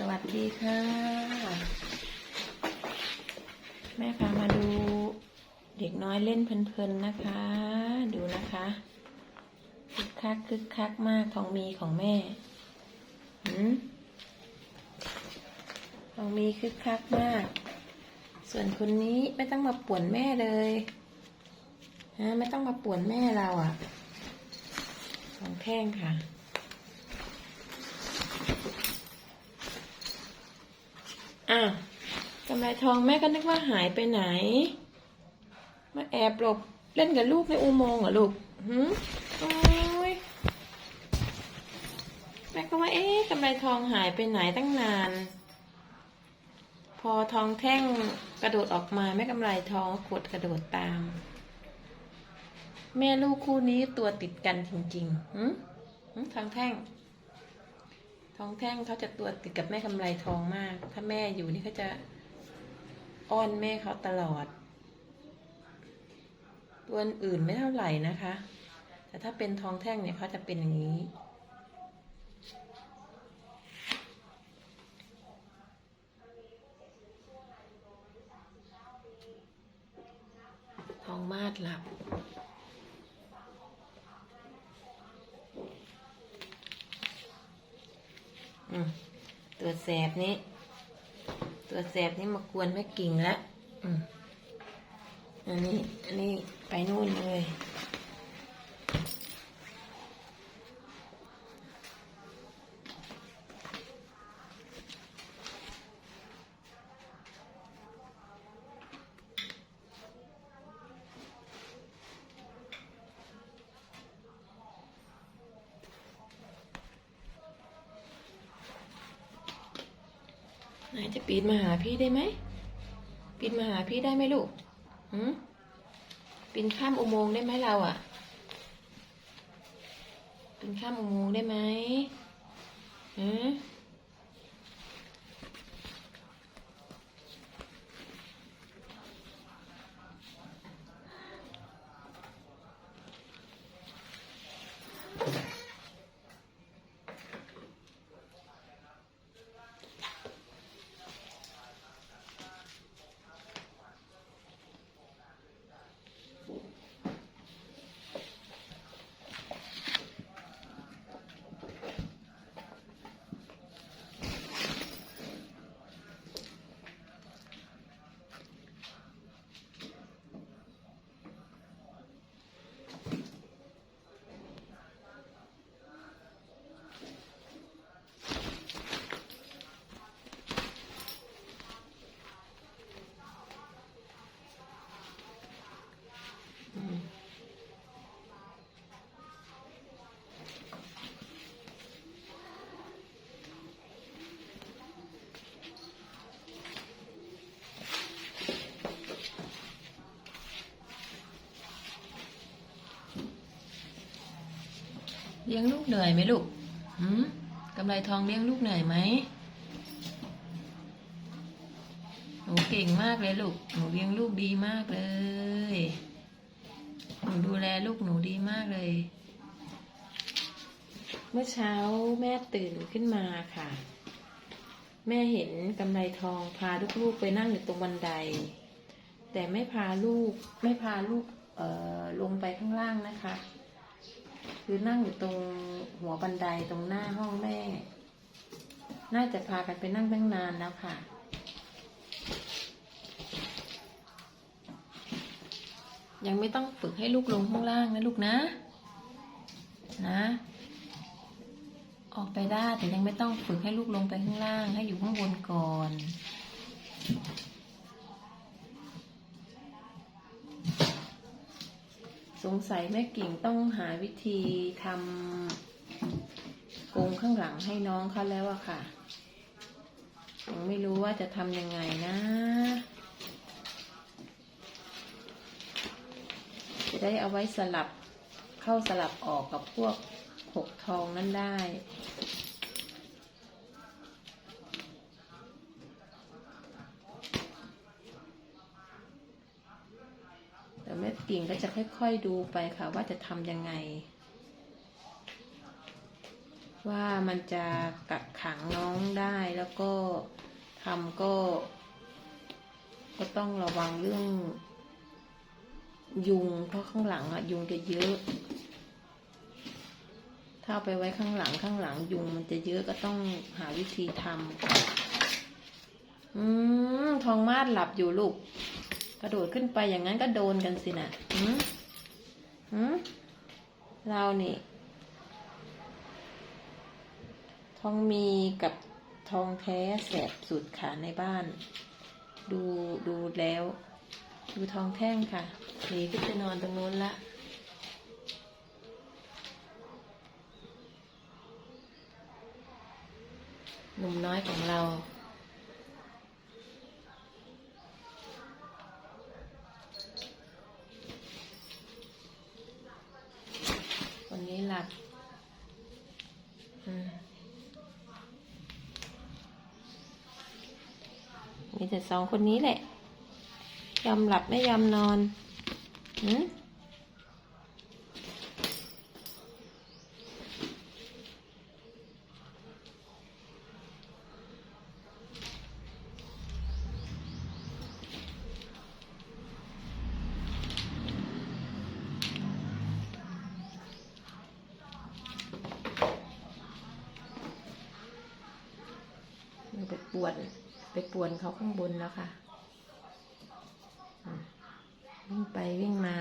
สวัสดีค่ะ แม่พามาดูเด็กน้อยเล่นเพลินๆนะคะ ดูนะคะคึกคักคึกคักมากทองมีของแม่หืมทองมีคึกคักมาก ส่วนคนนี้ไม่ต้องมาป่วนแม่เลยฮะไม่ต้องมาป่วนแม่เราอะ่ะ ของแท่งค่ะ อ้าวกำไรทองแม่ก็นึกว่าหายไปไหน มาแอบหลบเล่นกับลูกในอุโมงค์เหรอลูกหืมโอ้ยแม่ก็ว่าเอ๊ะกำไรทองหายไปไหนตั้งนาน พอทองแท่งกระโดดออกมาแม่กำไรทองกดกระโดดตาม แม่ลูกคู่นี้ตัวติดกันจริงๆหืมหืมทองแท่ง ทองแท่งเขาจะตัวติดกับแม่กำไรทองมาก ถ้าแม่อยู่นี่เขาจะอ้อนแม่เขาตลอด ตัวอื่นไม่เท่าไหร่นะคะ แต่ถ้าเป็นทองแท่งเนี่ยเขาจะเป็นอย่างนี้ ทองมาดหลับ อืม ตัวแสบนี้ ตัวแสบนี้มากวนแม่กิ่งแล้วอืมอันนี้ อันนี้ไปนู่นเลย นายจะปีนมาหาพี่ได้ไหมปีนมาหาพี่ได้ไหมลูกหืมปีนข้ามอุโมงค์ได้ไหมเราอะปีนข้ามอุโมงค์ได้ไหมหืม ลี้ยงลูกเหนื่อยไหมลูกหืมกำไรทองเลี้ยงลูกเหนื่อยไหมหนูเก่งมากเลยลูก หนูเลี้ยงลูกดีมากเลย หนูดูแลลูกหนูดีมากเลย เมื่อเช้าแม่ตื่นขึ้นมาค่ะ แม่เห็นกำไรทองพาลูกๆไปนั่งอยู่ตรงบันได แต่ไม่พาลูกไม่พาลูกเอ่อลงไปข้างล่างนะคะ คือนั่งอยู่ตรงหัวบันไดตรงหน้าห้องแม่ น่าจะพากันไปนั่งตั้งนานแล้วค่ะ ยังไม่ต้องฝึกให้ลูกลงข้างล่างนะลูกนะ นะ ออกไปได้แต่ยังไม่ต้องฝึกให้ลูกลงไปข้างล่าง ให้อยู่ข้างบนก่อน สงสัยแม่กิ่งต้องหาวิธีทำกรงข้างหลังให้น้องเขาแล้วอะค่ะยังไม่รู้ว่าจะทำยังไงนะ จะได้เอาไว้สลับเข้าสลับออกกับพวกหกทองนั่นได้ แต่แม่กิ่งก็จะค่อยๆดูไปค่ะ ว่าจะทำยังไง ว่ามันจะกักขังน้องได้แล้วก็ทำก็ ก็ต้องระวังเรื่อง ยุงเพราะข้างหลังอะยุงจะเยอะ ถ้าเอาไปไว้ข้างหลังข้างหลังยุงมันจะเยอะก็ต้องหาวิธีทำอืมทองมาดหลับอยู่ลูก ระโดดขึ้นไปอย่างนั้นก็โดนกันสินะหืมหืมเรานี่ ทองมีกับทองแท้แสบสุดค่ะในบ้าน ดูดูแล้ว ดูทองแท่งค่ะหนีขึ้นไปนอนตรงนู้นละหนุ่มน้อยของเรา วั นนี้หลับอืมมีแต่สองคนนี้แหละ ยอมหลับไม่ยอมนอนหืมไป่วน ไปป่วนเขาข้างบนแล้วค่ะ วิ่งไปวิ่งมา